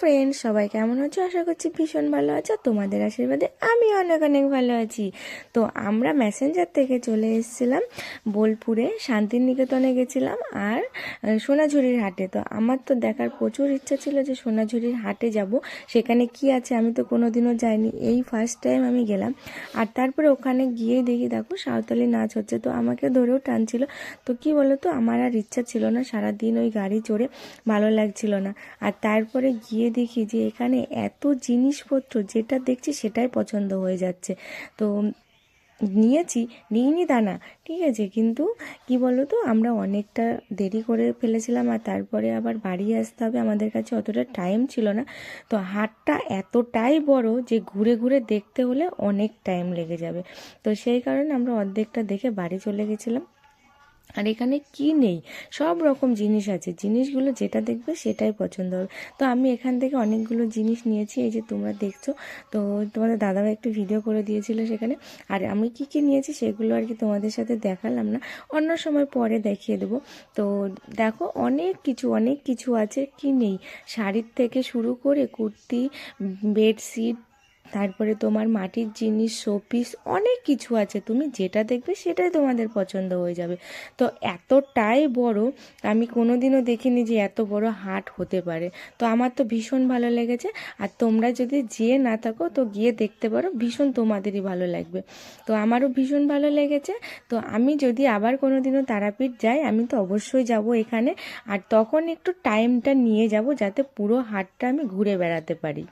Friend সবাই কেমন আছো? আশা করছি ভীষণ ভালো আছো। তোমাদের আশীর্বাদে আমি অনেক অনেক ভালো আছি। তো আমরা মেসেঞ্জার থেকে চলে এসেছিলাম, বোলপুরে শান্তিনিকেতনে গেছিলাম আর সোনাঝুরির হাটে। তো আমার তো দেখার প্রচুর ইচ্ছা ছিল যে সোনাঝুরির হাটে যাব। সেখানে কি আছে আমি তো কোনোদিনও যাইনি। এই ফার্স্ট টাইম আমি গেলাম। আর তারপরে ওখানে গিয়ে দেখি, দেখো সাঁওতালি নাচ হচ্ছে। তো আমাকে ধরেও টানছিল। তো কি বলো তো আমার আর ইচ্ছা ছিল না সারাদিন ওই গাড়ি চড়ে। ভালো লাগছিল না। আর তারপরে গিয়ে দেখি যে এখানে এত জিনিসপত্র যেটা দেখছি সেটাই পছন্দ হয়ে যাচ্ছে। তো নিয়েছি, নিইনি না, ঠিক আছে, কিন্তু কি বলো তো আমরা অনেকটা দেরি করে ফেলেছিলাম আর তারপরে আবার বাড়ি আসতে হবে, আমাদের কাছে অতটা টাইম ছিল না। তো হাটটা এতটাই বড় যে ঘুরে ঘুরে দেখতে হলে অনেক টাইম লেগে যাবে। তো সেই কারণে আমরা অর্ধেকটা দেখে বাড়ি চলে গেছিলাম। আর এখানে কি নেই? সব রকম জিনিস আছে। জিনিসগুলো যেটা দেখবে সেটাই পছন্দ হবে। তো আমি এখান থেকে অনেকগুলো জিনিস নিয়েছি। এই যে তোমরা দেখছ, তো তোমাদের দাদাভাই একটু ভিডিও করে দিয়েছিল সেখানে। আর আমি কি কি নিয়েছি সেগুলো আর কি তোমাদের সাথে দেখালাম না। অন্য সময় পরে দেখিয়ে দেবো। তো দেখো, অনেক কিছু অনেক কিছু আছে। কি নেই? শাড়ির থেকে শুরু করে কুর্তি, বেডশিট তারপরে তোমার মাটির জিনিস শোপিস অনেক কিছু আছে। তুমি যেটা দেখবে সেটাই তোমাদের পছন্দ হয়ে যাবে। তো এতটাই বড়, আমি কোনোদিনও দেখিনি যে এত বড় হাট হতে পারে। তো আমার তো ভীষণ ভালো লেগেছে। আর তোমরা যদি যেয়ে না থাকো, তো গিয়ে দেখতে পারো, ভীষণ তোমাদেরই ভালো লাগবে। তো আমারও ভীষণ ভালো লেগেছে। তো আমি যদি আবার কোনো দিনও তারাপীঠ যাই, আমি তো অবশ্যই যাব এখানে। আর তখন একটু টাইমটা নিয়ে যাব, যাতে পুরো হাটটা আমি ঘুরে বেড়াতে পারি।